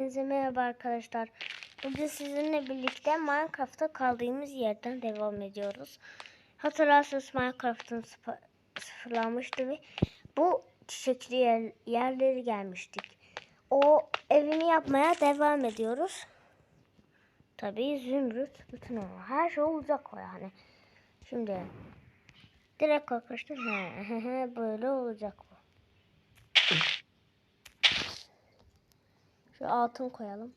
Hepinize merhaba arkadaşlar. Bugün sizinle birlikte Minecraft'ta kaldığımız yerden devam ediyoruz. Hatırlarsanız Minecraft'ın sıfır- sıfırlanmıştı ve bu çiçekli yer- yerleri gelmiştik. O evini yapmaya devam ediyoruz. Tabii zümrüt, bütün o her şey olacak o yani. Şimdi direkt arkadaşlar böyle olacak Şu altın koyalım.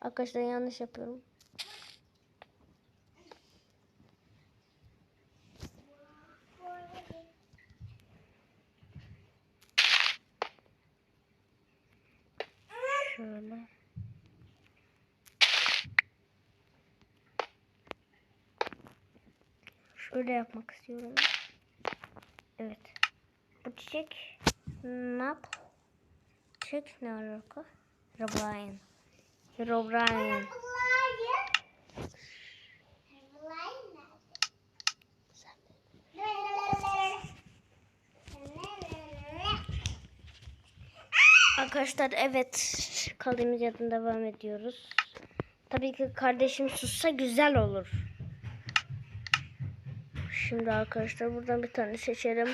Arkadaşlar yanlış yapıyorum. Şöyle. Şöyle yapmak istiyorum. Evet. Bu çiçek ne yap? Çiçek ne alaka? Herobrine. Herobrine. Arkadaşlar evet kaldığımız yerden devam ediyoruz. Tabii ki kardeşim sussa güzel olur. Şimdi arkadaşlar buradan bir tane seçelim.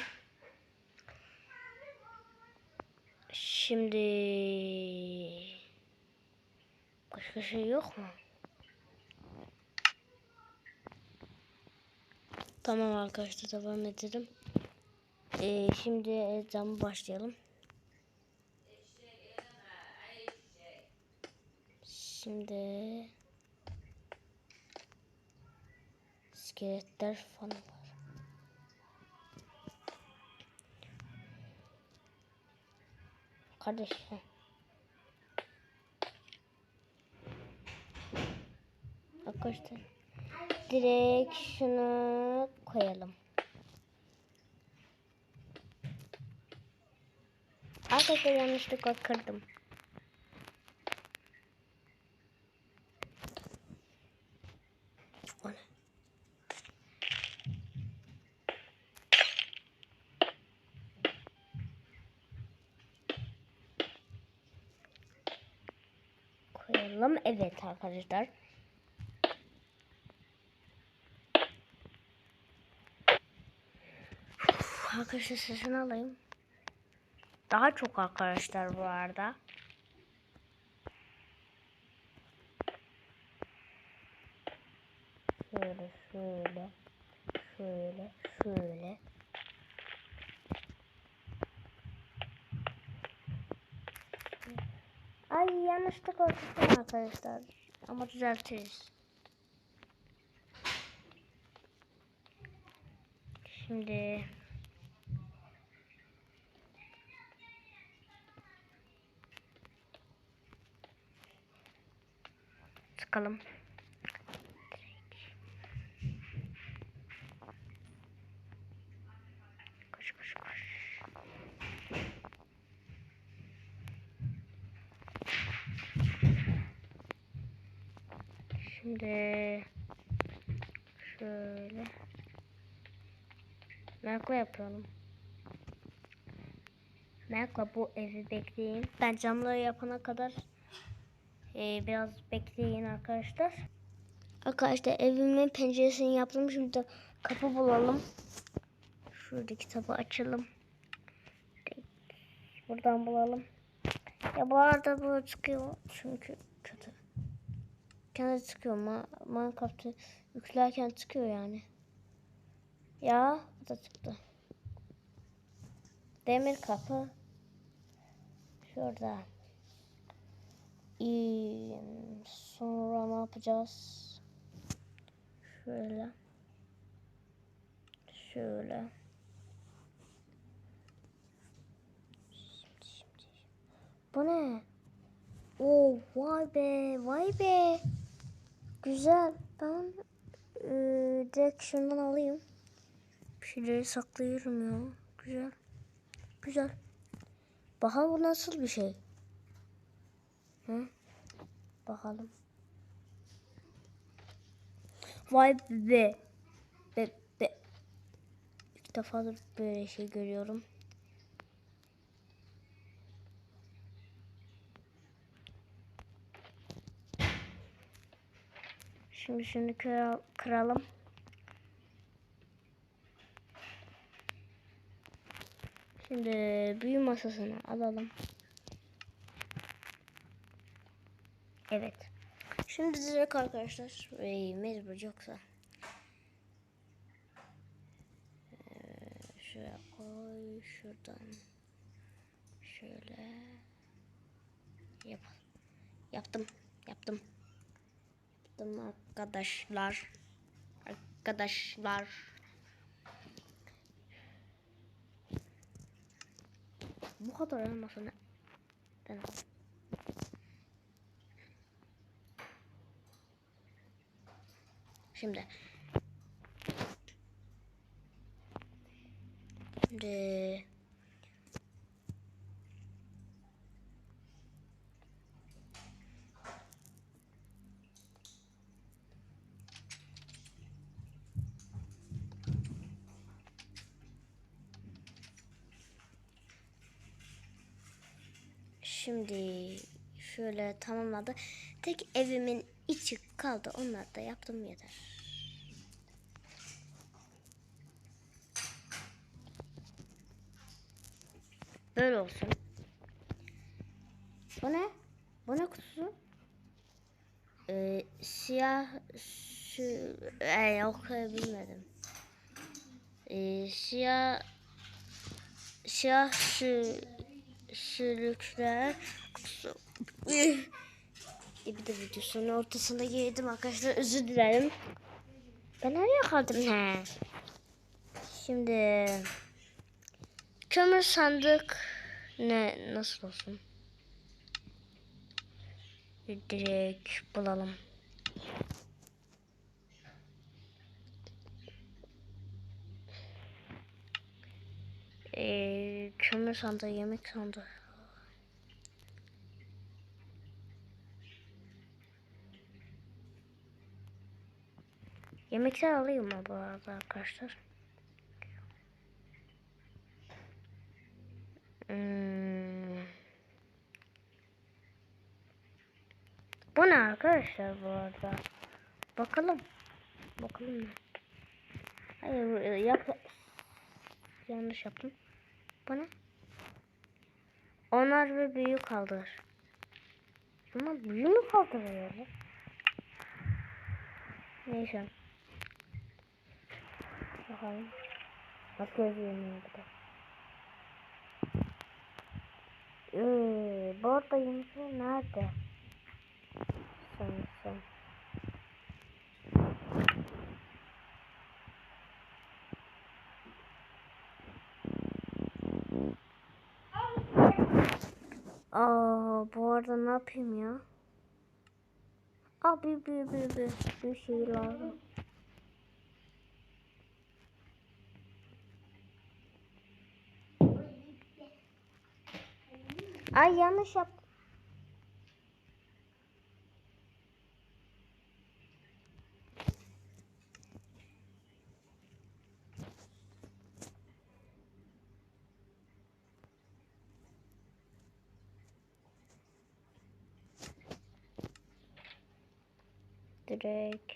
Şimdi başka şey yok mu? Tamam arkadaşlar devam edelim. Ee, şimdi exam'a başlayalım. Şimdi iskeletler falan var. Kardeş. heh. Arkadaşlar direkt şunu koyalım. Arkadaşlar yanlışlıkla kırdım. O ne? Koyalım. Evet arkadaşlar. Uf, Arkadaşlar sesini alayım. Daha çok arkadaşlar bu arada. Şöyle şöyle şöyle şöyle. Ay yanlışlıkla ortasına arkadaşlar. Ama düzeltiriz. Şimdi sıkalım. Şimdi şöyle Merk'la yapıyorum. Merk'la bu evi bekleyin. Ben camları yapana kadar e, biraz bekleyin arkadaşlar. Arkadaşlar evimin penceresini yaptım. Şimdi kapı bulalım. Şurada kitabı açalım. Buradan bulalım. Ya bu arada bu çıkıyor çünkü. Kendi çıkıyor. Ma Minecraft'ı yüklerken çıkıyor yani. Ya bu da çıktı. Demir kapı. Şurada. İyi. Sonra ne yapacağız? Şöyle. Şöyle. Bu ne? Oo vay be vay be. Güzel. Ben e, direkt şundan alayım. Bir şeyleri saklıyorum ya. Güzel. Güzel. Bakalım bu nasıl bir şey. Hı? Bakalım. Vay be. Be be. İlk defadır böyle şey görüyorum. Şimdi şunu kıra- kıralım. Şimdi büyü masasını alalım. Evet. Şimdi direkt arkadaşlar Ey, mecbur yoksa. Ee, şuraya koy şuradan. Şöyle yapalım. Yaptım. Yaptım. Yaptım arkadaşlar. Arkadaşlar. Bu kadar olmasın. Ben. Şimdi. Şimdi. Şimdi şöyle tamamladı. Tek evimin içi kaldı. Onları da yaptım yeter. Böyle olsun. Bu ne? Bu ne kutusu? Ee, siyah şu e, yok bilmedim. Ee, siyah siyah şu sürükler. Bir de videosunun ortasında yedim arkadaşlar özür dilerim. Ben nereye kaldım he? Şimdi kömür sandık ne nasıl olsun? Direkt bulalım. Ee, kömür sandığı, yemek sandığı. Yemekler alayım mı bu arada arkadaşlar? Hmm. Bu ne arkadaşlar bu arada? Bakalım. Bakalım? Hayır e, yap yanlış yaptım. Bu ne? Onar ve büyü kaldır. Ama büyü mü kaldırıyor? Neyse. Bakalım. Bak göz yemeği bu da. Ee, bu arada yumurta nerede? Sen Aa, bu arada ne yapayım ya? Abi bir bir bir bir şey lazım. Ay yanlış yaptım. Direkt.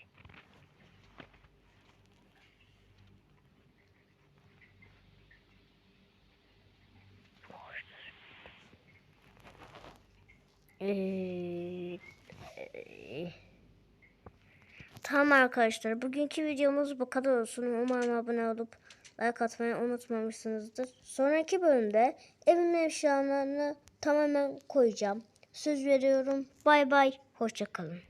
Ee, Tamam arkadaşlar. Bugünkü videomuz bu kadar olsun. Umarım abone olup like atmayı unutmamışsınızdır. Sonraki bölümde evin eşyalarını tamamen koyacağım. Söz veriyorum. Bay bay. Hoşçakalın.